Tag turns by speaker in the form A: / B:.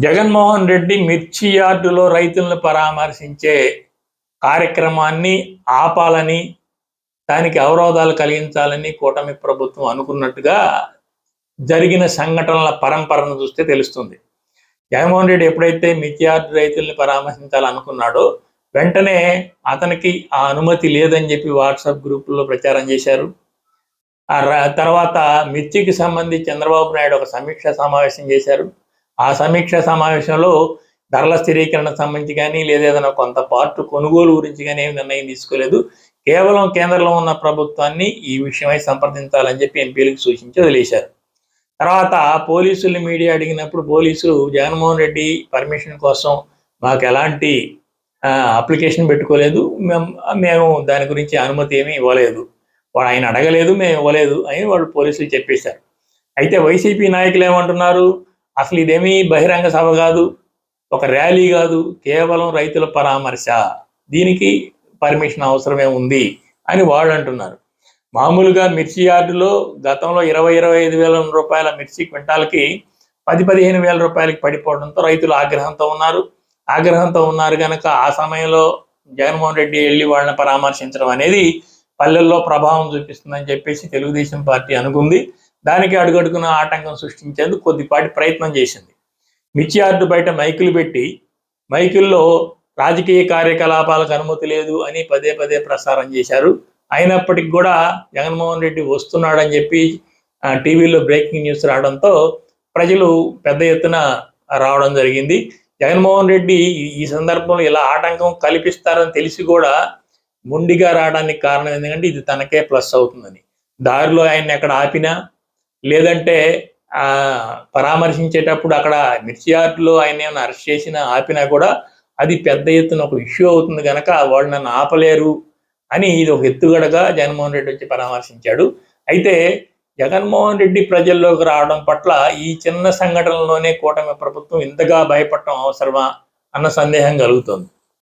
A: జగన్మోహన్ రెడ్డి మిర్చి యార్డులో రైతులను పరామర్శించే కార్యక్రమాన్ని ఆపాలని దానికి అవరోధాలు కలిగించాలని కూటమి ప్రభుత్వం అనుకున్నట్టుగా జరిగిన సంఘటనల పరంపరను చూస్తే తెలుస్తుంది. జగన్మోహన్ రెడ్డి ఎప్పుడైతే మిర్చి యార్డు రైతుల్ని పరామర్శించాలనుకున్నాడో వెంటనే అతనికి ఆ అనుమతి లేదని చెప్పి వాట్సాప్ గ్రూపుల్లో ప్రచారం చేశారు. ఆ ర- తర్వాత మిర్చికి సంబంధించి చంద్రబాబు నాయుడు ఒక సమీక్ష సమావేశం చేశారు. ఆ సమీక్ష సమావేశంలో ధరల స్థిరీకరణ సంబంధించి కానీ లేదా ఏదైనా కొంత పార్ట్ కొనుగోలు గురించి కానీ ఏమి నిర్ణయం తీసుకోలేదు. కేవలం కేంద్రంలో ఉన్న ప్రభుత్వాన్ని ఈ విషయమై సంప్రదించాలని చెప్పి ఎంపీలకు సూచించి వదిలేశారు. తర్వాత పోలీసులు మీడియా అడిగినప్పుడు పోలీసులు జగన్మోహన్ రెడ్డి పర్మిషన్ కోసం మాకు ఎలాంటి అప్లికేషన్ పెట్టుకోలేదు. మేము మేము దాని గురించి అనుమతి ఏమీ ఇవ్వలేదు. వాడు ఆయన అడగలేదు మేము ఇవ్వలేదు అని వాళ్ళు పోలీసులు చెప్పేశారు. అయితే వైసీపీ నాయకులు ఏమంటున్నారు? అసలు ఇదేమీ బహిరంగ సభ కాదు ఒక ర్యాలీ కాదు కేవలం రైతుల పరామర్శ. దీనికి పర్మిషన్ అవసరమే ఉంది అని వాళ్ళు అంటున్నారు. మామూలుగా మిర్చి యార్డులో గతంలో ఇరవై ఇరవై ఐదు వేల రూపాయల మిర్చి క్వింటాల్కి పది పదిహేను వేల రూపాయలకి పడిపోవడంతో రైతులు ఆగ్రహంతో ఉన్నారు. ఆగ్రహంతో ఉన్నారు కనుక ఆ సమయంలో జగన్మోహన్ రెడ్డి వెళ్ళి వాళ్ళని పరామర్శించడం అనేది పల్లెల్లో ప్రభావం చూపిస్తుందని చెప్పేసి తెలుగుదేశం పార్టీ అనుకుంది. దానికి అడుగడుగున ఆటంకం సృష్టించేందుకు కొద్దిపాటి ప్రయత్నం చేసింది. మిర్చి యార్డు బయట మైకులు పెట్టి మైకుల్లో రాజకీయ కార్యకలాపాలకు అనుమతి లేదు అని పదే పదే ప్రసారం చేశారు. అయినప్పటికీ కూడా జగన్మోహన్ రెడ్డి వస్తున్నాడని చెప్పి ఆ, టీవీలో బ్రేకింగ్ న్యూస్ రావడంతో ప్రజలు పెద్ద ఎత్తున రావడం జరిగింది. జగన్మోహన్ రెడ్డి ఈ- సందర్భంలో ఇలా ఆటంకం కల్పిస్తారని తెలిసి కూడా ముండిగా రావడానికి కారణం ఎందుకంటే ఇది తనకే ప్లస్ అవుతుందని. దారిలో ఆయన్ని ఎక్కడ ఆపినా లేదంటే పరామర్శించేటప్పుడు అక్కడ మిర్చియార్డులో ఆయన ఏమైనా అరెస్ట్ చేసినా ఆపినా కూడా అది పెద్ద ఎత్తున ఒక ఇష్యూ అవుతుంది కనుక వాళ్ళు నన్ను ఆపలేరు అని ఇది ఒక ఎత్తుగడగా జగన్మోహన్ రెడ్డి వచ్చి పరామర్శించాడు. అయితే జగన్మోహన్ రెడ్డి ప్రజల్లోకి రావడం పట్ల ఈ చిన్న సంఘటనలోనే కూటమి ప్రభుత్వం ఇంతగా భయపడటం అవసరమా అన్న సందేహం కలుగుతుంది.